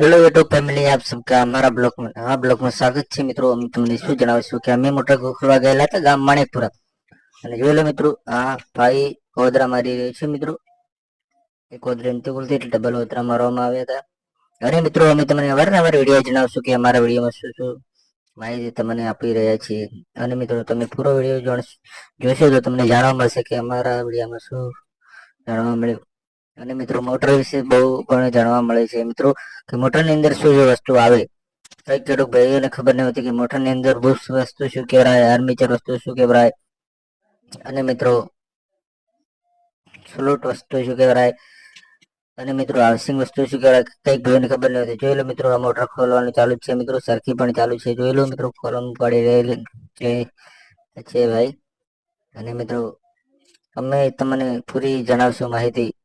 Hello YouTube family આપ સબકા અમારા બ્લોગ में આ બ્લોગમાં સ્વાગત છે મિત્રો. અમે તમને શું જણાવીશું કે અમે મોટર ખોલવા ગયેલા હતા ગામ માણેકપુરા. અને જોયેલો મિત્રો, આ ભાઈ ઓદરા મારી રહ્યો છે મિત્રો. એક ઓદરા નથી બોલતી એટલે ડબલ ઓદરા મારવામાં આવ્યા હતા. અને મિત્રો, અમે તમને અવારનવાર વીડિયો જણાવશું કે અમારા વિડીયોમાં શું શું માહિતી તમને આપી રહ્યા છીએ. અને મિત્રો, તમે પૂરો વીડિયો જોશો તો તમને જાણવા મળશે કે અમારા વિડીયોમાં શું જાણવા મળ્યું. અને મિત્રો મોટર વિશે બહુ ઘણું જાણવા મળે છે. મિત્રો, કે મોટરની અંદર શું શું વસ્તુ આવે? કઈ ખેડૂત ભાઈઓને ખબર ન હતી કે મોટરની અંદર બુશ વસ્તુ શું કહેવાય આર્મીચર વસ્તુ શું કહેવાય? અને મિત્રો સ્લોટ વસ્તુ શું કહેવાય? અને મિત્રો હાઉસિંગ વસ્તુ શું કહેવાય? કંઈક ભાઈઓને ખબર ન હતી. જોઈ લો મિત્રો, આ મોટર ખોલવાનું ચાલુ છે. મિત્રો, સરખી પણ ચાલુ છે. જોઈ લો મિત્રો, ખોલવાનું પડી રહેલી છે ભાઈ. અને મિત્રો, અમે તમને પૂરી જણાવશું માહિતી.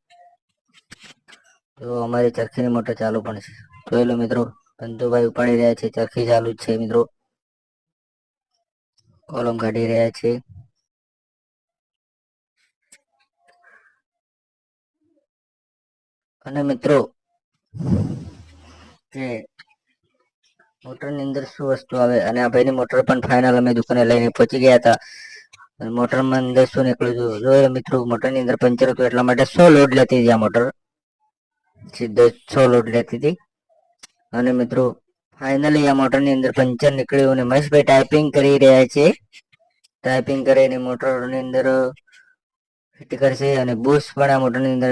તો અમારી ચરખીની મોટર ચાલુ પણ છે. જોયેલો મિત્રો ધંધુભાઈ ઉપાડી રહ્યા છે, ચરખી ચાલુ જ છે મિત્રો. કોલમ કાઢી રહ્યા છે. અને મિત્રો કે મોટરની અંદર શું વસ્તુ આવે? અને આ ભાઈની મોટર પણ ફાઇનલ અમે દુકાને લઈને પહોંચી ગયા હતા. મોટરમાં અંદર શું નીકળ્યું હતું? જોયેલો મિત્રો, મોટરની અંદર પંચર હતું એટલા માટે સો લોડ લેતી હતી આ મોટર. સીધો સો લોટ લેતી હતી. અને મિત્રો ફાઇનલી આ મોટરની અંદર પંચર નીકળ્યું અને મહેશભાઈ ટાઈપિંગ કરી રહ્યા છે. ટાઈપિંગ કરીને મોટરની અંદર ફિટ કરશે અને બુશ પણ આ મોટરની અંદર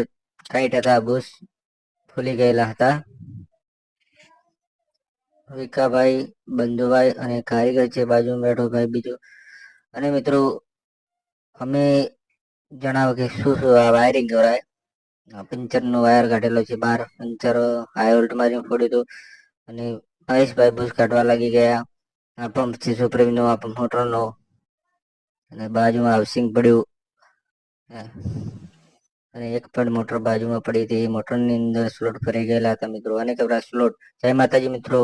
ટાઈટ હતા. બુશ ફૂલી ગયેલા હતા. વિકાભાઈ, બંધુભાઈ અને કારીગર છે બાજુ બેઠો ભાઈ બીજો. અને મિત્રો, અમે જણાવો કે શું શું આ વાયરિંગ કરાય. પંચર નો વાયર કાઢેલો છે બાર. પંચર હાઈ વોલ્ટ મારી ફોડ્યું હતું અને મહેશભાઈ ભૂસ કાઢવા લાગી ગયા. આ પંપ છે સુપ્રીમ નો આ મોટર નો અને બાજુમાં હાઉસિંગ પડ્યું. અને એક પણ મોટર બાજુમાં પડી હતી. મોટરની અંદર સ્લોટ ફરી ગયેલા હતા મિત્રો. અને કબરા સ્લોટ જય માતાજી મિત્રો.